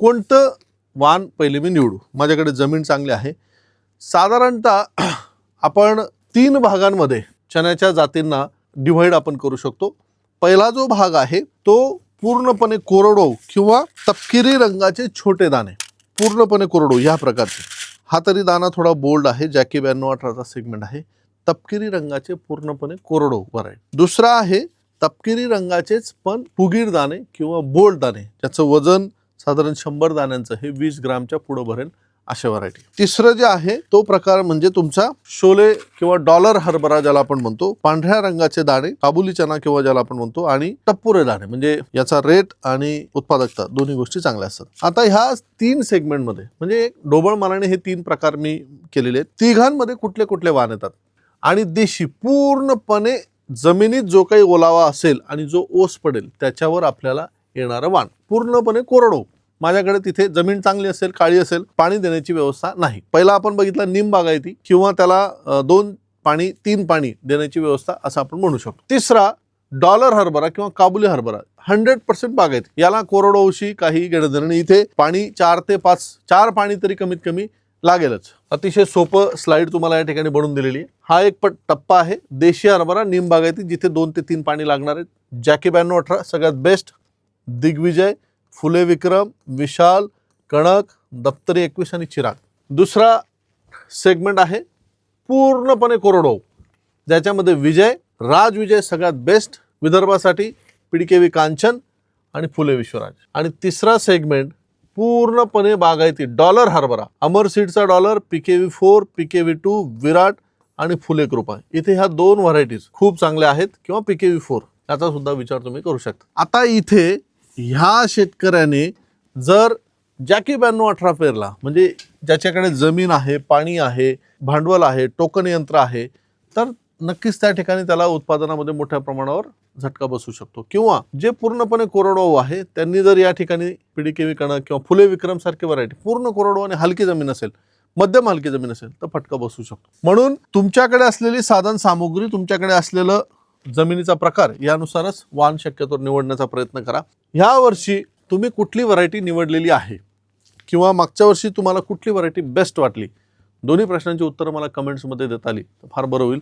कोणतं वाण पहिले मी निवडू? माझ्याकडे जमीन चांगली आहे. साधारणतः आपण तीन भागांमध्ये चण्याच्या जातींना डिव्हाइड आपण करू शकतो. पहिला जो भाग आहे तो पूर्णपणे कोरडो किंवा तपकिरी रंगाचे छोटे दाणे. पूर्णपणे कोरडो या प्रकारचे. हा तरी दाणा थोडा बोल्ड आहे जॅकी ब्याण्णव अठराचा सेगमेंट आहे. तपकिरी रंगाचे पूर्णपणे कोरडो व्हरायटी दुसरा आहे तपकिरी रंगाचेच पण फुगीर दाणे किंवा बोल्ड दाणे ज्याचं वजन साधारण शंभर दाण्यांचं हे वीस ग्रामच्या पुढं भरेल अशा व्हरायटी तिसरं जे आहे तो प्रकार म्हणजे तुमचा शोले किंवा डॉलर हरभरा ज्याला आपण म्हणतो पांढऱ्या रंगाचे दाणे काबुली चना किंवा ज्याला आपण म्हणतो आणि टप्पुरे दाणे. म्हणजे याचा रेट आणि उत्पादकता दोन्ही गोष्टी चांगल्या असतात. आता ह्या तीन सेगमेंटमध्ये म्हणजे ढोबळ मानाने हे तीन प्रकार मी केलेले आहेत. तिघांमध्ये कुठले कुठले वाण येतात? आणि देशी पूर्णपणे जमिनीत जो काही ओलावा असेल आणि जो ओस पडेल त्याच्यावर आपल्याला येणारं वाण. पूर्णपणे कोरडो माझ्याकडे तिथे जमीन चांगली असेल काळी असेल पाणी देण्याची व्यवस्था नाही. पहिला आपण बघितलं निम बागायती किंवा त्याला दोन पाणी तीन पाणी देण्याची व्यवस्था असं आपण म्हणू शकतो. तिसरा डॉलर हरभरा किंवा काबुली हरभरा. हंड्रेड पर्सेंट बागायत. याला कोरडोशी काही घेणं नाही इथे पाणी चार ते पाच चार पाणी तरी कमीत कमी लागेलच. अतिशय सोपं स्लाइड तुम्हाला या ठिकाणी बनवून दिलेली आहे. हा एक पट टप्पा आहे. देशी हरभरा निम बागायती जिथे दोन ते तीन पाणी लागणार आहेत. जॅकी ब्याण्णव अठरा सगळ्यात बेस्ट दिग्विजय फुले विक्रम विशाल कणक दप्तरी एकवीस आणि चिराग. दुसरा सेगमेंट आहे पूर्णपणे कोरडो ज्याच्यामध्ये विजय राज विजय सगळ्यात बेस्ट विदर्भासाठी पिडकेवी कांचन आणि फुले विश्वराज. आणि तिसरा सेगमेंट पूर्णपणे बागायती डॉलर हरभरा. Amar सीडचा dollar PK V four PK V two Virat आणि फुले कृपा. इथे ह्या दोन व्हरायटीज खूप चांगल्या आहेत किंवा पीके व्ही फोर याचा सुद्धा विचार तुम्ही करू शकता. आता इथे ह्या शेतकऱ्याने जर जॅकी ब्याण्णव अठरा पेरला म्हणजे ज्याच्याकडे जमीन आहे पाणी आहे भांडवल आहे टोकन यंत्र आहे तर नक्कीच त्या ठिकाणी त्याला उत्पादनामध्ये मोठ्या प्रमाणावर झटका बसू शकतो. किंवा जे पूर्णपणे कोरडवाहू आहे त्यांनी जर या ठिकाणी पिडीके विकणं किंवा फुले विक्रम सारखी व्हरायटी पूर्ण कोरडवाहू आणि हलकी जमीन असेल मध्यम हलकी जमीन असेल तर फटका बसू शकतो. म्हणून तुमच्याकडे असलेली साधन सामुग्री तुमच्याकडे असलेलं जमिनीचा प्रकार यानुसारच वाण शक्यतो निवडण्याचा प्रयत्न करा. ह्या वर्षी तुम्ही कुठली व्हरायटी निवडलेली आहे? किंवा मागच्या वर्षी तुम्हाला कुठली व्हरायटी बेस्ट वाटली? दोन्ही प्रश्नांची उत्तरं मला कमेंट्समध्ये देता आली तर फार बरं होईल.